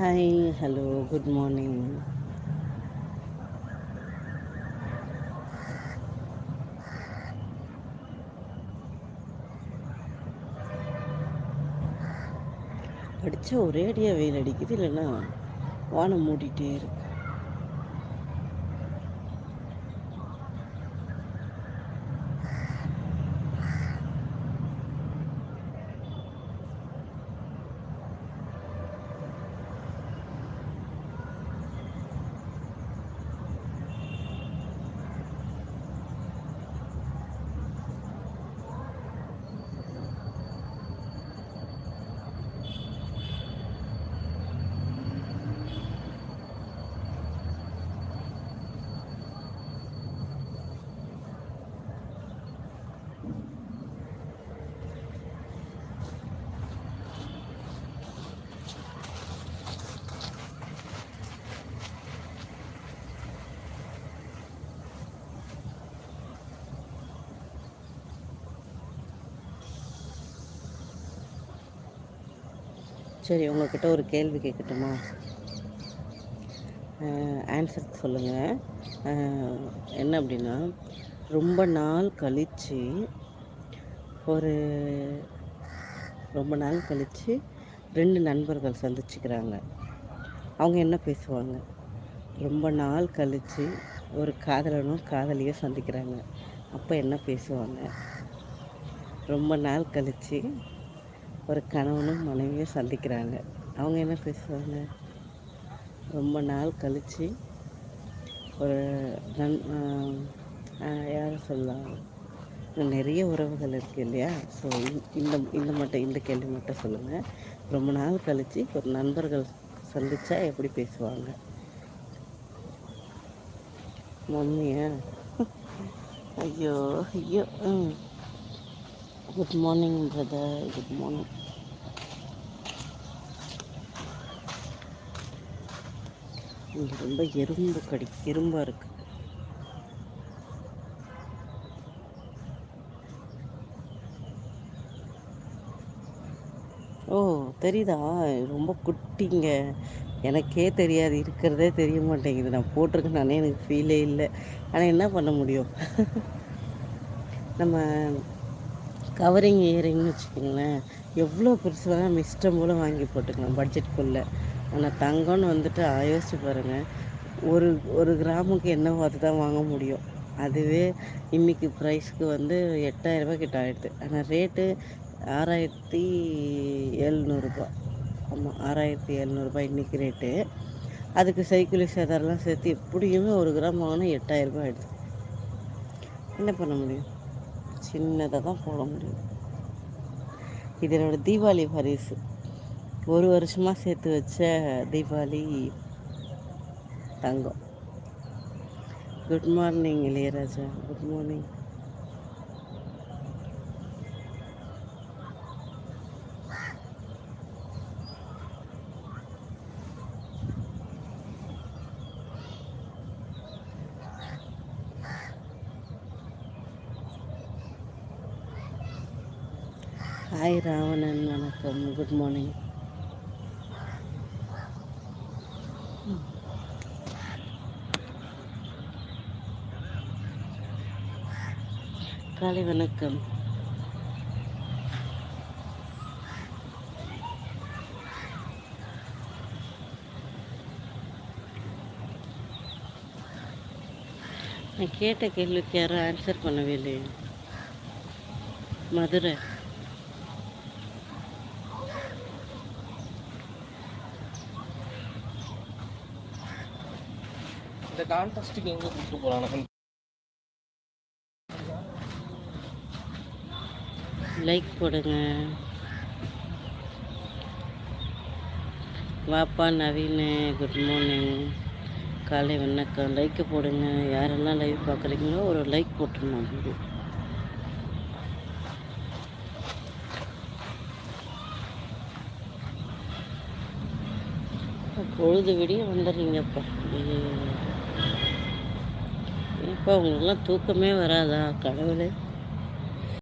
Hi hello good morning அடித்தா ஒரேடியாக வெயில் அடிக்குது இல்லைன்னா வானம் மூடிட்டே இருக்கு. சரி உங்கள்கிட்ட ஒரு கேள்வி கேட்கட்டுமா? ஆன்சர் சொல்லுங்கள் என்ன அப்படின்னா ரொம்ப நாள் கழித்து ஒரு ரொம்ப நாள் கழித்து ரெண்டு நண்பர்கள் சந்திச்சுக்கிறாங்க. அவங்க என்ன பேசுவாங்க? ரொம்ப நாள் கழித்து ஒரு காதலனும் காதலியும் சந்திக்கிறாங்க. அப்போ என்ன பேசுவாங்க? ரொம்ப நாள் கழித்து ஒரு கணவனும் மனைவியும் சந்திக்கிறாங்க. அவங்க என்ன பேசுவாங்க? ரொம்ப நாள் கழித்து ஒரு நன் யாரை சொல்லலாம் நிறைய உறவுகள் இருக்குது இல்லையா? ஸோ இந்த இந்த மட்டும் இந்த கேள்வி மட்டும் சொல்லுங்கள் ரொம்ப நாள் கழித்து ஒரு நண்பர்கள் சந்தித்தா எப்படி பேசுவாங்க? மம்மியா? ஐயோ ஐயோ good morning brother good morning இங்கே ரொம்ப எறும்பு கடி எறும்பாக இருக்குது ஓ தெரியுதா? ரொம்ப குட்டிங்க. எனக்கே தெரியாது இருக்கிறதே தெரிய மாட்டேங்குது. நான் போட்டிருக்கேன் எனக்கு ஃபீலே இல்லை. ஆனால் என்ன பண்ண முடியும்? நம்ம கவரிங் இயரிங்னு வச்சுக்கோங்களேன் எவ்வளோ பெருசு வேணால் மிஸ்டம் போல் வாங்கி போட்டுக்கலாம் பட்ஜெட்குள்ளே ஆனால் தங்கம்னு வந்துட்டு யோசிச்சு பாருங்கள் ஒரு ஒரு கிராமுக்கு என்ன பார்த்து தான் வாங்க முடியும். அதுவே இன்றைக்கி ப்ரைஸ்க்கு வந்து எட்டாயிரரூபா கிட்ட ஆகிடுது ஆனால் ரேட்டு ஆறாயிரத்தி எழுநூறுபா ஆமாம் ஆறாயிரத்தி எழுநூறுபா இன்றைக்கி ரேட்டு அதுக்கு சைக்கிள் சேதாரெலாம் சேர்த்து எப்படியுமே ஒரு கிராம் வாங்கினா எட்டாயிரரூபா ஆகிடுது என்ன பண்ண முடியும்? சின்னதாக தான் போட முடியும். இது என்னோடய தீபாவளி பரிசு. ஒரு வருஷமாக சேர்த்து வச்ச தீபாவளி தங்கம். Good morning Ilaiyaraaja. Good morning hi Ravanan. வணக்கம். குட் மார்னிங் காலை வணக்கம். நான் கேட்ட கேள்விக்கு யாரும் ஆன்சர் பண்ணவே இல்லையே மதுரை. இந்த கான்டெஸ்ட்டுக்கு எங்கே கூப்பிட்டு போகலாம் லைக் போடுங்க. வாப்பா நவீன் குட் மார்னிங் காலை வணக்கம். லைக்கு போடுங்க. யாரெல்லாம் லைவ் பார்க்குறீங்களோ ஒரு லைக் போட்டுருணும் பொழுது விடிய வந்துடுறீங்கப்பா. ஏப்பா உங்களுக்குலாம் தூக்கமே வராதா கடவுளே.